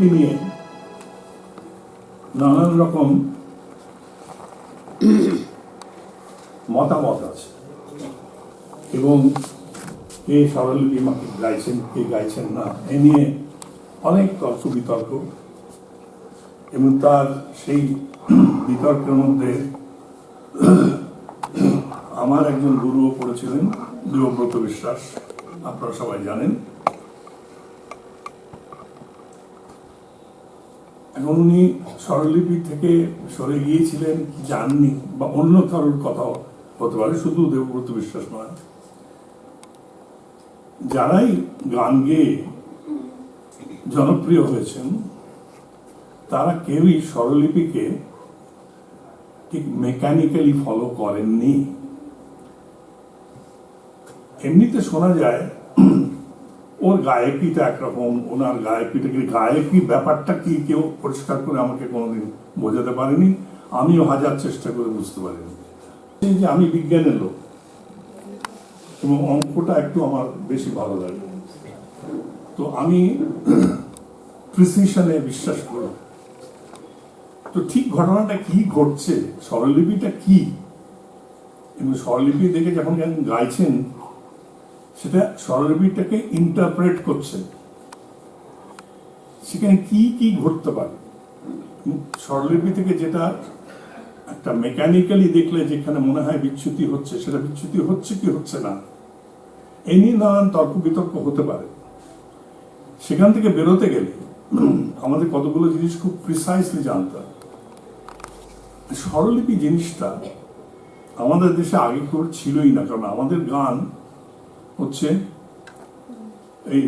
স্বরলিপি নিয়ে নানান রকম মতামত আছে। এবং কে স্বরলিপি মাকে গাইছেন, কে গাইছেন না, এ নিয়ে অনেক তর্ক বিতর্ক। এবং তার সেই বিতর্কের মধ্যে আমার একজন গুরুও পড়েছিলেন, দেবব্রত বিশ্বাস, আপনারা সবাই জানেন। এখন উনি স্বরলিপি থেকে সরে গিয়েছিলেন কি জাননি বা অন্য কারোর কথাও হতে পারে, শুধু দেবব্রত বিশ্বাস নয়। যারাই গান গেয়ে জনপ্রিয় হয়েছেন, তারা কেউই স্বরলিপিকে ঠিক মেকানিক্যালি ফলো করেননি। এমনিতে শোনা যায় ওর গায়কিটা একরকম, ওনার গায়কিটা কি গায়কি ব্যাপারটা কি কেউ পরিষ্কার করে আমাকে কোনোদিন বোঝাতে পারেনি? আমিও হাজার চেষ্টা করে বুঝতে পারিনি। যে আমি বিজ্ঞানের লোক, এবং অঙ্কটা একটু আমার বেশি ভালো লাগে। তো আমি প্রিসিশনে বিশ্বাস করি। তো ঠিক ঘটনাটা কি ঘটছে, স্বরলিপিটা কি? এবং স্বরলিপি দেখে যখন গাইছেন সেটা স্বরলিপিটাকে ইন্টারপ্রেট করছে। সেখানে কি কি ঘটতে পারে? স্বরলিপি থেকে যেটা একটা মেকানিক্যালি দেখলে যেখানে মনে হয় বিচ্যুতি হচ্ছে, সেটা বিচ্যুতি হচ্ছে কি হচ্ছে না, এ নিয়ে নানান তর্ক বিতর্ক হতে পারে। সেখান থেকে বেরোতে গেলে আমাদের কতগুলো জিনিস খুব প্রিসাইসলি জানতে হবে স্বরলিপি জিনিসটা আমাদের দেশে আগে কেউ ছিলই না, কারণ আমাদের গান হচ্ছে এই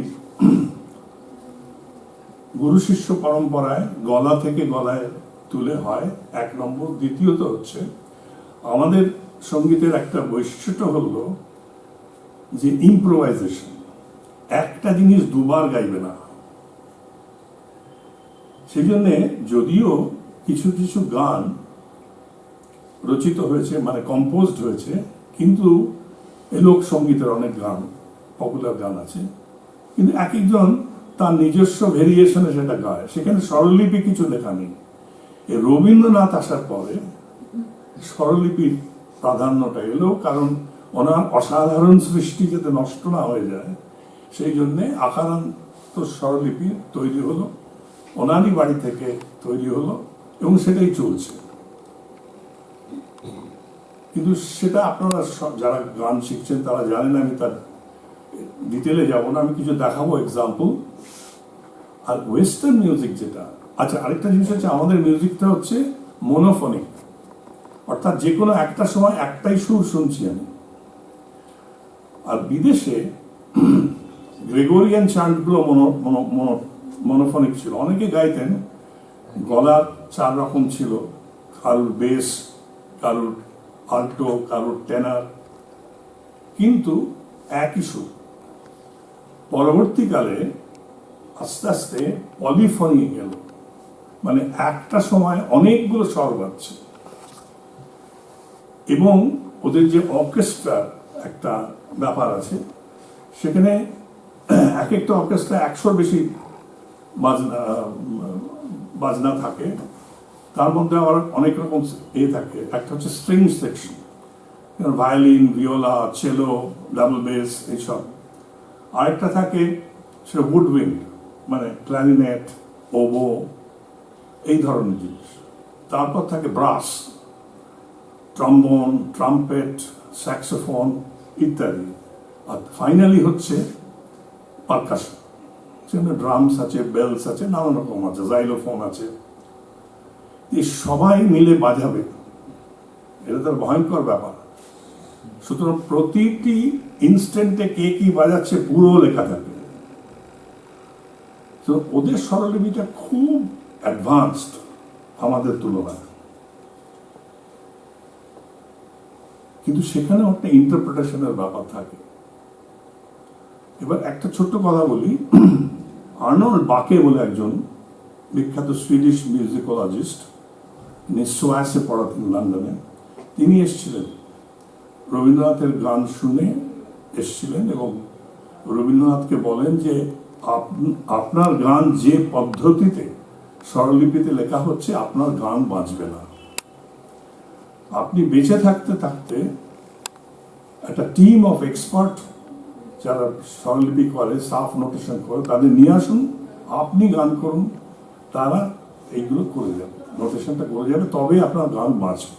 গুরু শিষ্য পরম্পরায় গলা থেকে গলায় তুলে হয় এক নম্বর। দ্বিতীয়ত হচ্ছে আমাদের সঙ্গীতের একটা বৈশিষ্ট্য হল যে ইম্প্রোভাইজেশন একটা জিনিস দুবার গাইবে না। সেই জন্যে যদিও কিছু কিছু গান রচিত হয়েছে মানে কম্পোজড হয়েছে, কিন্তু এ লোক সঙ্গীতের অনেক গান পপুলার গান আছে। কিন্তু এক একজন তার নিজস্ব ভেরিয়েশনে সেটা গায়। সেখানে স্বরলিপি কিছু লেখা নেই। এ রবীন্দ্রনাথ আসার পরে স্বরলিপির প্রাধান্যটা এলো কারণ ওনার অসাধারণ সৃষ্টি যাতে নষ্ট না হয়ে যায়, সেই জন্যে আকারান্ত স্বরলিপি তৈরি হলো। ওনারই বাড়ি থেকে তৈরি হলো এবং সেটাই চলছে। কিন্তু সেটা আপনারা সব যারা গান শিখছেন, তারা জানেন আমি তার ডিটেলে যাব না, আমি কিছু দেখাবো এক্সাম্পল আর ওয়েস্টার্ন মিউজিক যেটা আচ্ছা আরেকটা জিনিস হচ্ছে, আমাদের মিউজিকটা হচ্ছে মনোফনিক অর্থাৎ যে কোনো একটা সময় একটাই সুর শুনছি আমি। আর বিদেশে গ্রেগোরিয়ান চান্টগুলো মনো মনো মনো মনোফনিক ছিল। অনেকে গাইতেন, গলার চার রকম ছিল, কারুর বেস কারুর আল্টো কারুর টেনার কিন্তু একই সুর। পরবর্তীকালে আস্তে আস্তে পলিফনি গেল। মানে একটা সময় অনেকগুলো স্বর বাজছে। এবং ওদের যে অর্কেস্ট্রার একটা ব্যাপার আছে, সেখানে এক একটা অর্কেস্ট্রা একশোর বেশি বাজনা বাজনা থাকে। তার মধ্যে আবার অনেক রকম এ থাকে। একটা হচ্ছে স্ট্রিং সেকশন ভায়োলিন ভিওলা চেলো ডাবল বেস এইসব। আরেকটা থাকে সেটা উইন্ড মানে ক্ল্যারিনেট ওবো এই ধরনের জিনিস। তারপর থাকে ব্রাস ট্রম্বন ট্রাম্পেট স্যাক্সোফোন ইত্যাদি। আর ফাইনালি হচ্ছে পারকাশন সেখানে ড্রামস আছে বেলস আছে, নানান রকম আছে জাইলোফোন আছে। সবাই মিলে বাজাবে, এটা তো ভয়ঙ্কর ব্যাপার। সুতরাং প্রতিটি ইনস্ট্যান্টে কে কি বাজাচ্ছে পুরো লেখা থাকে তো ওদের স্বরলিপিটা খুব অ্যাডভান্সড আমাদের তুলনায়। কিন্তু সেখানেও একটা ইন্টারপ্রিটেশনের ব্যাপার থাকে। এবার একটা ছোট্ট কথা বলি। আর্নল্ড বাকে বলে একজন বিখ্যাত সুইডিশ মিউজিকোলজিস্ট সোয়াসে পড়াতেন লন্ডনে তিনি এসেছিলেন। রবীন্দ্রনাথের গান শুনে এসেছিলেন এবং রবীন্দ্রনাথকে বলেন যে, আপ- আপনার গান যে পদ্ধতিতে স্বরলিপিতে লেখা হচ্ছে, আপনার গান বাঁচবে না। আপনি বেঁচে থাকতে থাকতে একটা টিম অফ এক্সপার্ট যারা স্বরলিপি করে সাফ নোটেশন করে, তাদের নিয়ে আসুন, আপনি গান করুন, তারা এইগুলো করে যাবে। নোটেশনটা করে যাবে তবেই আপনার গান বাঁচবে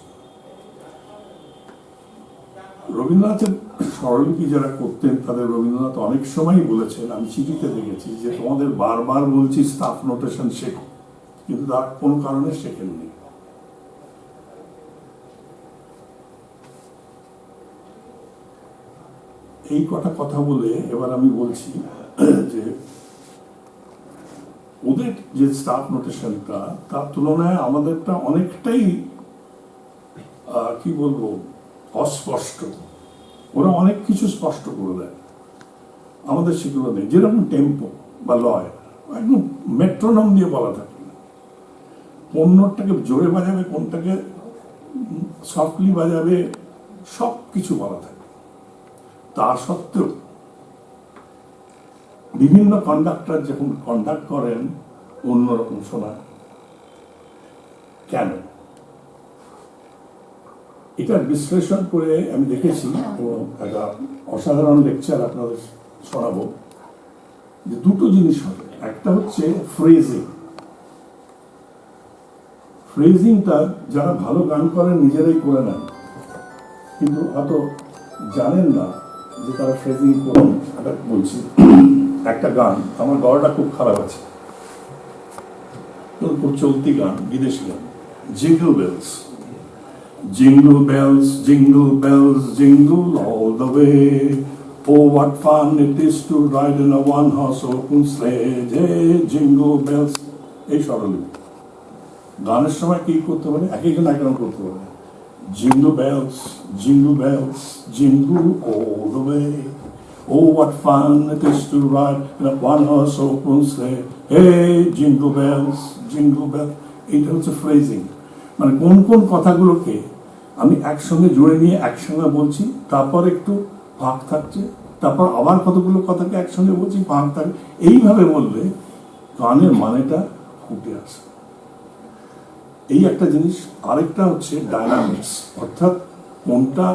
রবীন্দ্রনাথের স্বরলিপি যারা করতেন, তাদের রবীন্দ্রনাথ অনেক সময়ই বলেছেন, আমি চিঠিতে দেখেছি, যে তোমাদের বারবার বলছি স্টাফ নোটেশন শেখো, কিন্তু তার কোনো কারণে শেখেননি। এই কটা কথা বলে এবার আমি বলছি যে ওদের যে স্টাফ নোটেশনটা তার তুলনায় আমাদেরটা অনেকটাই কি বলব, অস্পষ্ট। ওরা অনেক কিছু স্পষ্ট করে দেয়। আমাদের সেগুলো নেই। যেরকম টেম্পো বা লয়, একদম মেট্রোনম দিয়ে বলা থাকে। কোন নোটটাকে জোরে বাজাবে, কোনটাকে সফটলি বাজাবে সব কিছু বলা থাকে। তা সত্ত্বেও বিভিন্ন কন্ডাক্টর যখন কন্ডাক্ট করেন অন্যরকম শোনায় কেন? এটার বিশ্লেষণ করে আমি দেখেছি একটা অসাধারণ লেকচার আপনাদের শোনাবো যে দুটো জিনিস হবে। একটা হচ্ছে ফ্রেজিং ফ্রেজিংটা যারা ভালো গান করেন, নিজেরাই করে নেন। কিন্তু হয়তো জানেন না যে তারা ফ্রেজিং করুন বলছি। একটা গান, আমার গলাটা খুব খারাপ আছে। চলতি গান, বিদেশি গান। Jingle bells jingle bells jingle bells jingle all oh what fun one horse open sleigh hey bells এই সরল গানের সময় কি করতে পারে? এক একজন করতে পারে। Jingle bells jingle bells jingle all the way Oh, what fun it is to ride in a one-horse open sleigh. Hey, jingle bells, jingle bells. এইটা হচ্ছে ফ্রেজিং মানে কোন কোন কথাগুলোকে আমি একসঙ্গে জুড়ে নিয়ে একসঙ্গে বলছি তারপর একটু ফাঁক থাকছে তারপর আবার কতগুলো কথাকে একসঙ্গে বলছি ফাঁক থাকে এইভাবে বললে গানের মানেটা ফুটে আসে এই একটা জিনিস আরেকটা হচ্ছে ডায়নামিক্স অর্থাৎ কোনটা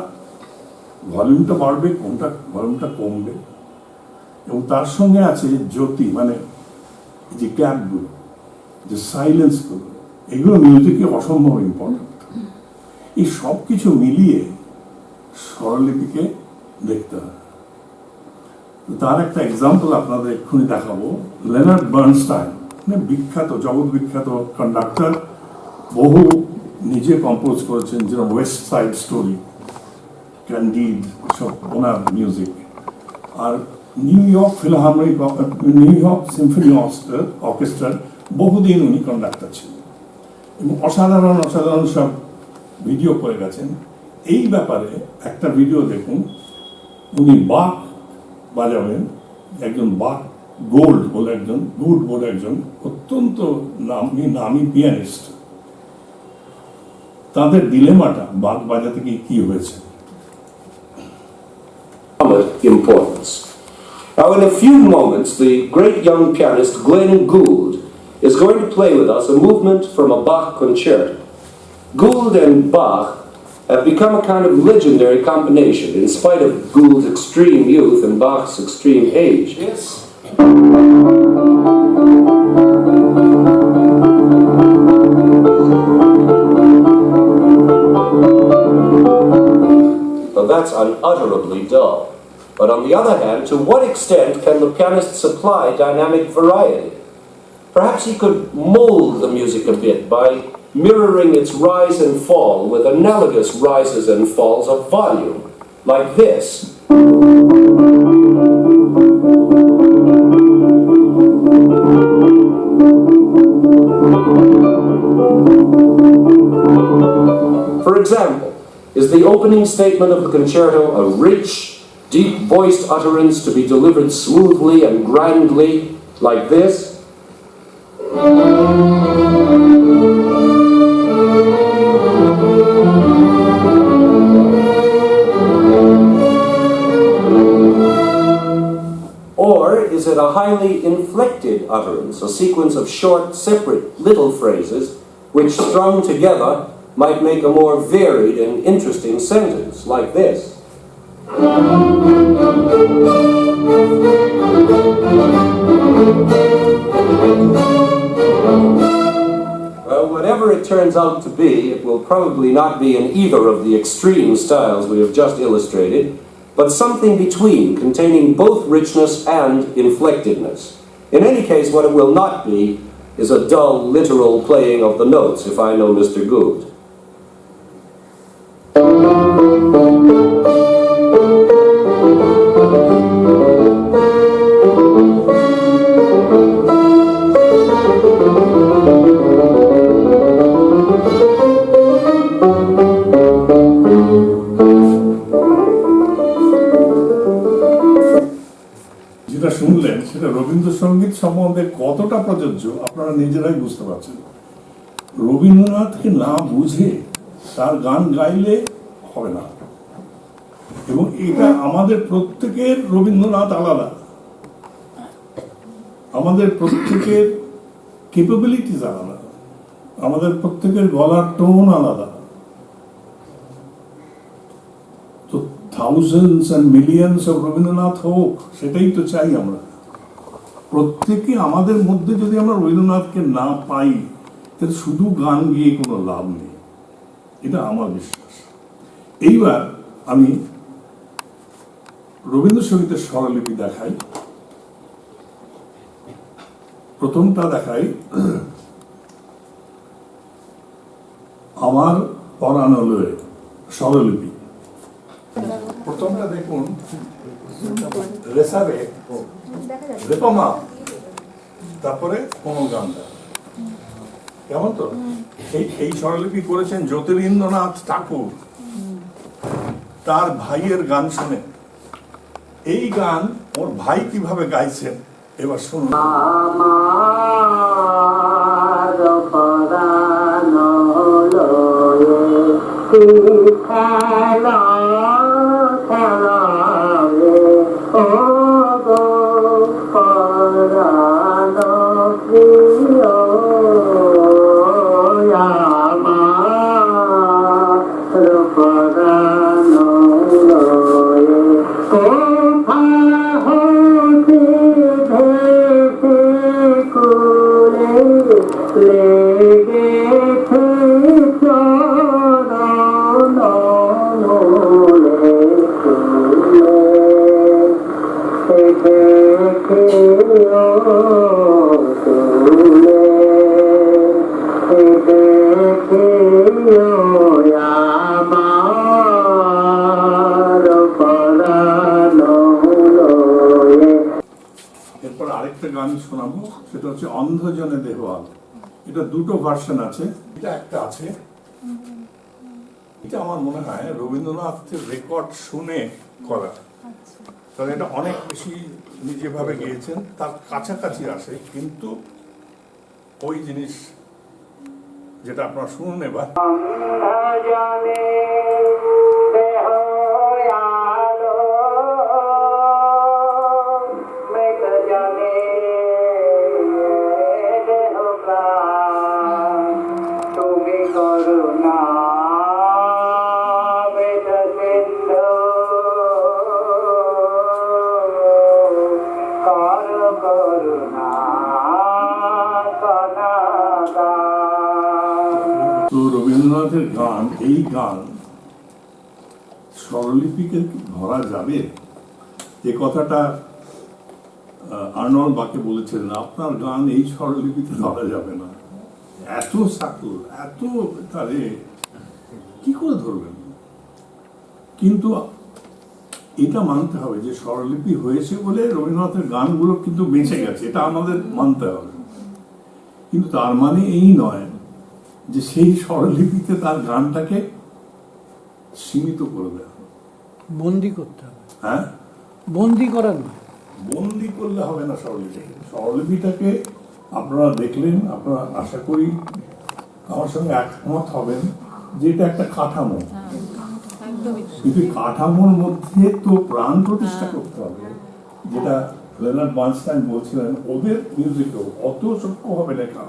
ভলিউমটা বাড়বে, কোনটা ভলিউমটা কমবে? এবং তার সঙ্গে আছে জ্যোতি মানে যে গ্যাপগুলো যে সাইলেন্সগুলো এগুলো মিউজিকে অসম্ভব ইম্পর্টেন্ট এই সব কিছু মিলিয়ে স্বরলিপিকে দেখতে হয় তার একটা এক্সাম্পল আপনাদের এক্ষুনি দেখাবো। লেনার্ড বার্নস্টাইন মানে বিখ্যাত জগৎ বিখ্যাত কন্ডাক্টর বহু নিজে কম্পোজ করেছেন যেরকম ওয়েস্ট সাইড স্টোরি সব ওনার মিউজিক আর New York philharmonic New York symphony অর্কেস্ট্রার বহুদিন উনি কন্ডাক্টর ছিলেন। এবং অসাধারণ অসাধারণ সব ভিডিও করে গেছেন। এই ব্যাপারে একটা ভিডিও দেখুন। উনি বাক বাজাবেন। একজন বাক গোল্ড বলে একজন গুড বলে একজন অত্যন্ত নামি নামি পিয়ানিস্ট তাদের ডিলেমাটা বাক বাজাতে গিয়ে কি হয়েছে? Importance. Now, in a few moments, the great young pianist Glenn Gould is going to play with us a movement from a Bach concerto. Gould and Bach have become a kind of legendary combination in spite of Gould's extreme youth and Bach's extreme age. Yes. But on the other hand, to what extent can the pianist supply dynamic variety? Perhaps he could mold the music a bit by mirroring its rise and fall with analogous rises and falls of volume, like this. For example, is the opening statement of the concerto a rich, deep voiced utterance to be delivered smoothly and grandly, like this? Or is it a highly inflected utterance, a sequence of short, separate little phrases which strung together might make a more varied and interesting sentence, like this. Well, whatever it turns out to be, it will probably not be in either of the extreme styles we have just illustrated, but something between, containing both richness and inflectedness. In any case, what it will not be is a dull, literal playing of the notes, if I know Mr. Gould. প্রযোজ্য আপনারা নিজেরাই বুঝতে পারছেন। রবীন্দ্রনাথকে না বুঝে তার গান গাইলে হবে না। এবং এটা আমাদের প্রত্যেকের রবীন্দ্রনাথ আলাদা। আমাদের প্রত্যেকের কেপাবিলিটিস আলাদা। আমাদের প্রত্যেকের গলার টোন আলাদা। তো thousands and millions of Rabindranath হোক, সেটাই তো চাই আমরা। প্রত্যেকে আমাদের মধ্যে যদি আমরা রবীন্দ্রনাথকে না পাই, তাহলে শুধু গান গিয়ে কোনো লাভ নেই। এটা আমার বিশ্বাস। এইবার আমি রবীন্দ্রসঙ্গীতের স্বরলিপি দেখাই। প্রথমটা দেখাই। আমার পরাণলয়ে স্বরলিপি। প্রথমটা দেখুন রেসারে রেপমা, তারপরে কোন গানটা কেমন তো? এই এই স্বরলিপি করেছেন জ্যোতিরিন্দ্রনাথ ঠাকুর। তার ভাইয়ের গান শুনে। এই গান ওর ভাই কীভাবে গাইছেন? এবার শুনুন। খেলা খেলা এরপর আরেকটা গান শোনাবো সেটা হচ্ছে অন্ধজনে দেহ আলো। এটা দুটো ভার্সন আছে এটা একটা আছে। এটা আমার মনে হয় রবীন্দ্রনাথের রেকর্ড শুনে করা। কারণ এটা অনেক বেশি নিজেভাবে গিয়েছেন তার কাছাকাছি আসে। কিন্তু ওই জিনিস যেটা আপনারা শুনুন এবার। স্বরলিপিকে ধরা যাবে? এ কথাটা আহ, আর্নল্ড বাকে বলেছিলেন আপনার গান এই স্বরলিপিতে ধরা যাবে না। এত সাকুর এত তারে কি করে ধরবেন? কিন্তু এটা মানতে হবে যে স্বরলিপি হয়েছে বলে রবীন্দ্রনাথের গানগুলো কিন্তু বেঁচে গেছে এটা আমাদের মানতে হবে। কিন্তু তার মানে এই নয় যে সেই স্বরলিপিতে তার গানটাকে সীমিত করে দেওয়া। বন্দি করতে হবে। হ্যাঁ? বন্দি করা নয় বন্দি করলে হবে না স্বরলিপিকে স্বরলিপিটাকে আপনারা দেখলেন আপনারা আশা করি আমার সঙ্গে একমত হবেন যে এটা একটা কাঠামো। কিন্তু কাঠামোর মধ্যে তো প্রাণ প্রতিষ্ঠা করতে হবে যেটা লেনার্ড বার্নস্টাইন বলছিলেন ওদের মিউজিকেও অত সূক্ষ্ম হবে লেখা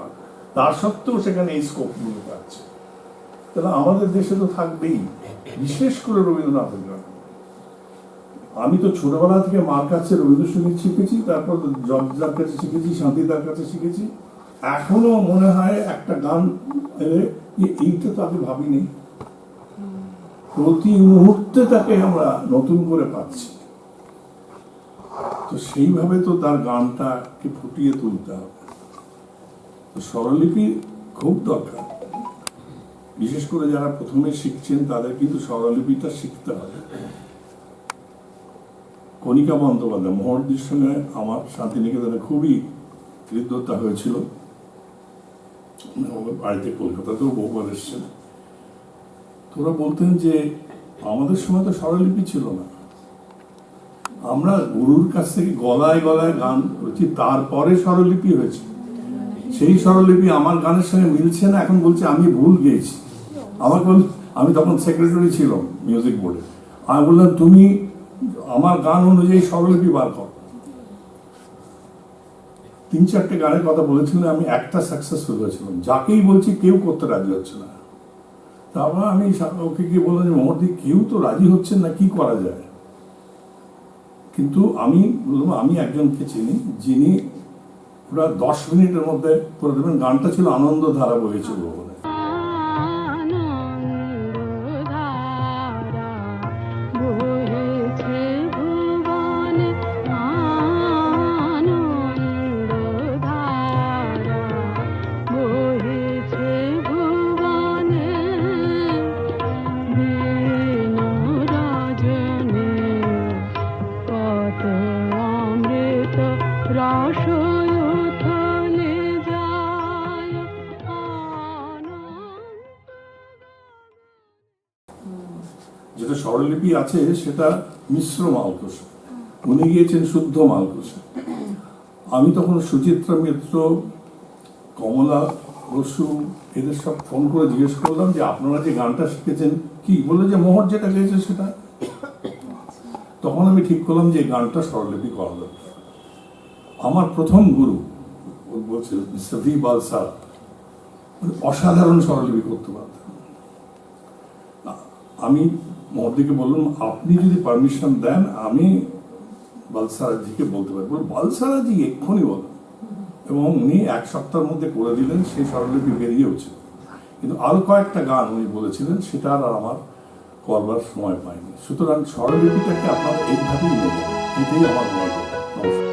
তার সত্ত্বেও সেখানে এই স্কোপ স্কোপগুলো পাচ্ছে তাহলে আমাদের দেশে তো থাকবেই বিশেষ করে রবীন্দ্রনাথের আমি তো ছোটবেলা থেকে মার কাছে রবীন্দ্রসঙ্গীত শিখেছি, তারপর জর্জার কাছে শিখেছি, শান্তিদার কাছে শিখেছি। এখনও মনে হয় একটা গান এইটা তো আগে ভাবিনি। প্রতি মুহূর্তে তাকে আমরা নতুন করে পাচ্ছি। তো সেইভাবে তো তার গানটাকে ফুটিয়ে তুলতে হবে। স্বরলিপি খুব দরকার। বিশেষ করে যারা প্রথমে শিখছেন, তাদের কিন্তু স্বরলিপিটা শিখতে হবে। কণিকা বন্দ্যোপাধ্যায় মোহরদির সঙ্গে আমার শান্তিনিকেতনে খুবই হৃদ্যতা হয়েছিল। বাড়িতে কলকাতাতেও বহুবার এসছেন। তোরা বলতেন যে, আমাদের সময় তো স্বরলিপি ছিল না। আমরা গুরুর কাছ থেকে গলায় গলায় গান করেছি, তারপরে স্বরলিপি হয়েছে। সেই স্বরলিপি আমার গানের সঙ্গে মিলছে না, এখন বলছে আমি ভুল গেয়েছি। আমার আমি তখন সেক্রেটারি ছিলাম মিউজিক বোর্ডে আমি বললাম, তুমি আমার গান অনুযায়ী স্বরলিপি বার কর। তিন চারটে গানের কথা বলেছিলেন, আমি একটা সাকসেসফুল হয়েছিলাম। যাকেই বলছি কেউ করতে রাজি হচ্ছে না। তারপর আমি ওকে গিয়ে বললাম যে মোহরদি কেউ তো রাজি হচ্ছেন না, কি করা যায়? কিন্তু আমি বললাম, আমি একজনকে চিনি, যিনি পুরো দশ মিনিটের মধ্যে করে দেবেন। গানটা ছিল আনন্দ ধারা বলেছিল যেটা স্বরলিপি আছে, সেটা মিশ্র মালকোষ। উনি গিয়েছেন শুদ্ধ মালকোষে। আমি তখন সুচিত্রা মিত্র, কমলা বসু, এদের সব ফোন করে জিজ্ঞেস করলাম যে, আপনারা যে গানটা শিখেছেন, কি? বলল যে, মোহর যেটা গেয়েছে সেটা। তখন আমি ঠিক করলাম যে গানটা স্বরলিপি করা দরকার। আমার প্রথম গুরু বলছিল, মিস্টার বালসা অসাধারণ স্বরলিপি করতে পারতেন। আমি মহদিকে বললাম আপনি যদি পারমিশন দেন আমি বালসারাজিকে বলতে পারি বললাম, বালসারাজি এক্ষুনি বল এবং উনি এক সপ্তাহের মধ্যে করে দিলেন সেই স্বরলিপি বেরিয়েওছে কিন্তু আরও কয়েকটা গান উনি বলেছিলেন সেটা আর আমার করবার সময় পাইনি। সুতরাং স্বরলিপিটাকে আপনার এইভাবেই নেবেন এটাই আমার মনে হয়। নমস্কার।